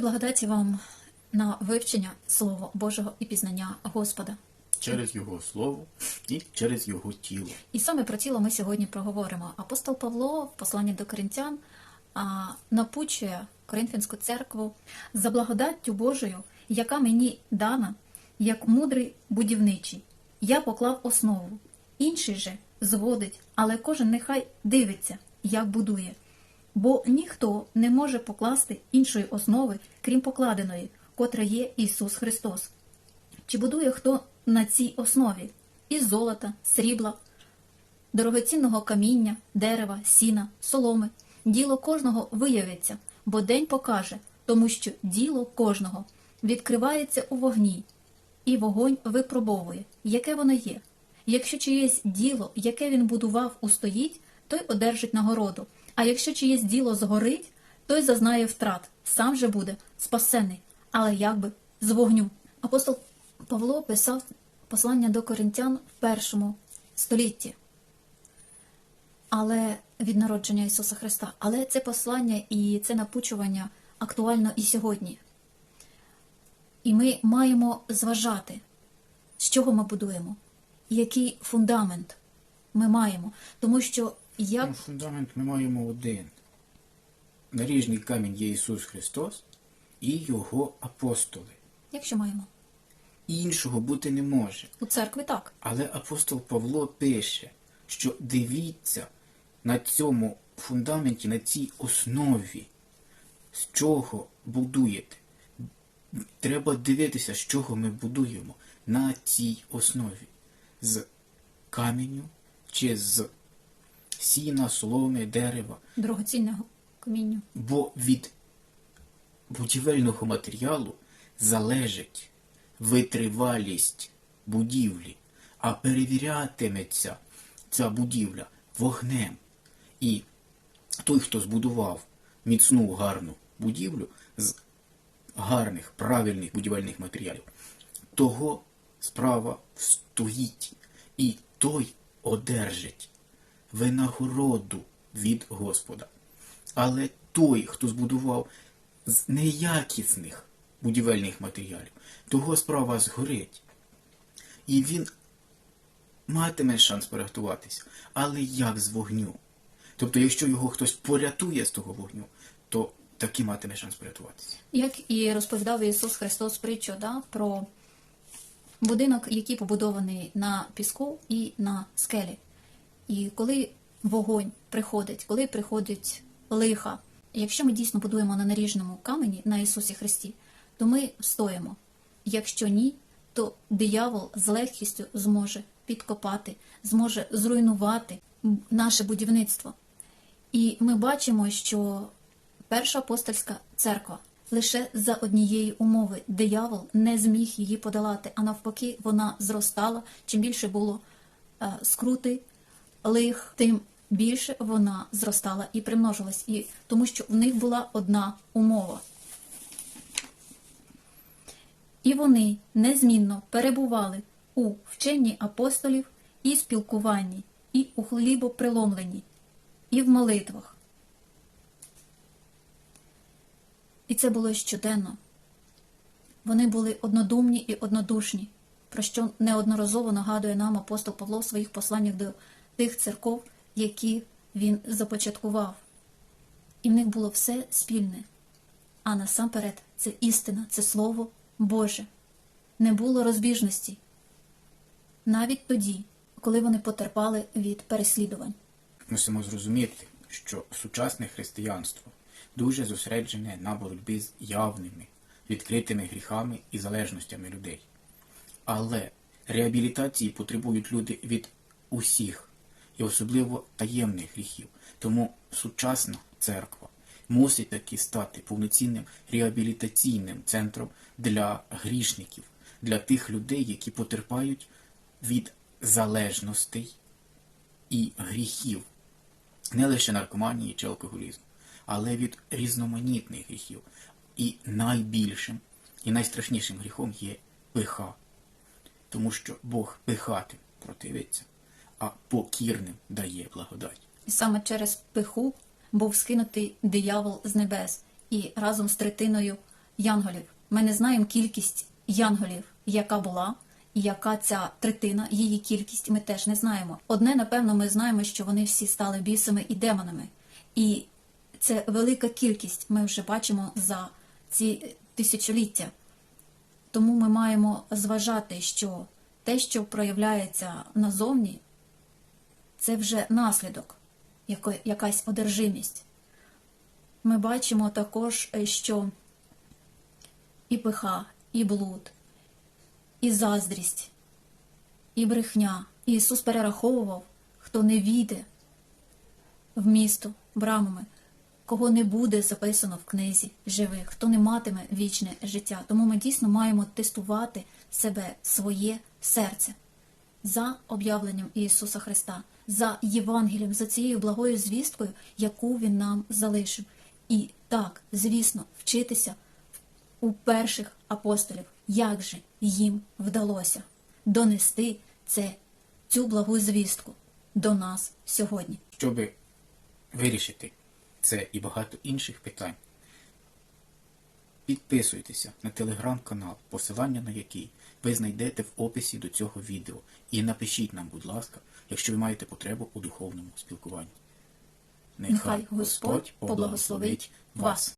І благодаті вам на вивчення Слова Божого і пізнання Господа. через Його слово і через Його тіло. І саме про тіло ми сьогодні проговоримо. Апостол Павло в посланні до Коринтян напучує Коринфянську церкву за благодаттю Божою, яка мені дана, як мудрий будівничий. Я поклав основу, інший же зводить, але кожен нехай дивиться, як будує. Бо ніхто не може покласти іншої основи, крім покладеної, котра є Ісус Христос. Чи будує хто на цій основі із золота, срібла, дорогоцінного каміння, дерева, сіна, соломи? Діло кожного виявиться, бо день покаже, тому що діло кожного відкривається у вогні, і вогонь випробовує, яке воно є. Якщо чиєсь діло, яке він будував, устоїть, той одержить нагороду. А якщо чиєсь діло згорить, той зазнає втрат, сам же буде спасений, але якби з вогню. Апостол Павло писав послання до коринтян в першому столітті, але від народження Ісуса Христа. Але це послання і це напучування актуально і сьогодні. І ми маємо зважати, з чого ми будуємо, який фундамент ми маємо. Тому що як Ну, фундамент ми маємо один. Наріжний камінь є Ісус Христос і Його апостоли. якщо маємо Іншого бути не може. у церкві так. Але апостол Павло пише, що дивіться на цьому фундаменті, на цій основі, з чого будуєте. Треба дивитися, з чого ми будуємо на цій основі. З каменю чи з сіна, соломи, дерева. Дорогоцінного каміння. Бо від будівельного матеріалу залежить витривалість будівлі, а перевірятиметься ця будівля вогнем. І той, хто збудував міцну гарну будівлю з гарних, правильних будівельних матеріалів, того справа стоїть, і той одержить винагороду від Господа. Але той, хто збудував з неякісних будівельних матеріалів, того справа згорить. І він матиме шанс порятуватися. Але як з вогню? Тобто, якщо його хтось порятує з того вогню, то таки матиме шанс порятуватися. Як і розповідав Ісус Христос притчу да, про будинок, який побудований на піску і на скелі. І коли вогонь приходить, коли приходить лиха, якщо ми дійсно будуємо на наріжному камені на Ісусі Христі, то ми стоїмо. Якщо ні, то диявол з легкістю зможе підкопати, зможе зруйнувати наше будівництво. І ми бачимо, що Перша апостольська церква лише за однієї умови диявол не зміг її подолати, а навпаки, вона зростала. Чим більше було е, скрути, лих, тим більше вона зростала і примножилась. І тому що в них була одна умова. І вони незмінно перебували у вченні апостолів і спілкуванні, і у хлібоприломленні, і в молитвах. І це було щоденно. Вони були однодумні і однодушні, про що неодноразово нагадує нам апостол Павло в своїх посланнях до тих церков, які він започаткував. І в них було все спільне. А насамперед це істина, це Слово Боже. Не було розбіжності. Навіть тоді, коли вони потерпали від переслідувань. Мусимо зрозуміти, що сучасне християнство дуже зосереджене на боротьбі з явними, відкритими гріхами і залежностями людей. Але реабілітації потребують люди від усіх, і особливо таємних гріхів. Тому сучасна церква мусить таки стати повноцінним реабілітаційним центром для грішників, для тих людей, які потерпають від залежностей і гріхів, не лише наркоманії чи алкоголізму, але від різноманітних гріхів. І найбільшим і найстрашнішим гріхом є пиха. Тому що Бог пихатим противиться, а покірним дає благодать. І саме через пиху був скинутий диявол з небес, і разом з третиною янголів. Ми не знаємо кількість янголів, яка була, і яка ця третина, її кількість, ми теж не знаємо. Одне, напевно, ми знаємо, що вони всі стали бісами і демонами. І це велика кількість, ми вже бачимо за ці тисячоліття. Тому ми маємо зважати, що те, що проявляється назовні, це вже наслідок, якась одержимість. Ми бачимо також, е, що і пиха, і блуд, і заздрість, і брехня. Ісус перераховував, хто не війде в місто брамами, кого не буде записано в книзі живих, хто не матиме вічне життя. Тому ми дійсно маємо тестувати себе, своє серце за об'явленням Ісуса Христа, за Євангелієм, за цією благою звісткою, яку Він нам залишив. І так, звісно, вчитися у перших апостолів, як же їм вдалося донести це, цю благу звістку до нас сьогодні. Щоб вирішити це і багато інших питань, підписуйтеся на телеграм-канал, посилання на який ви знайдете в описі до цього відео. І напишіть нам, будь ласка, якщо ви маєте потребу у духовному спілкуванні. Нехай Господь поблагословить вас.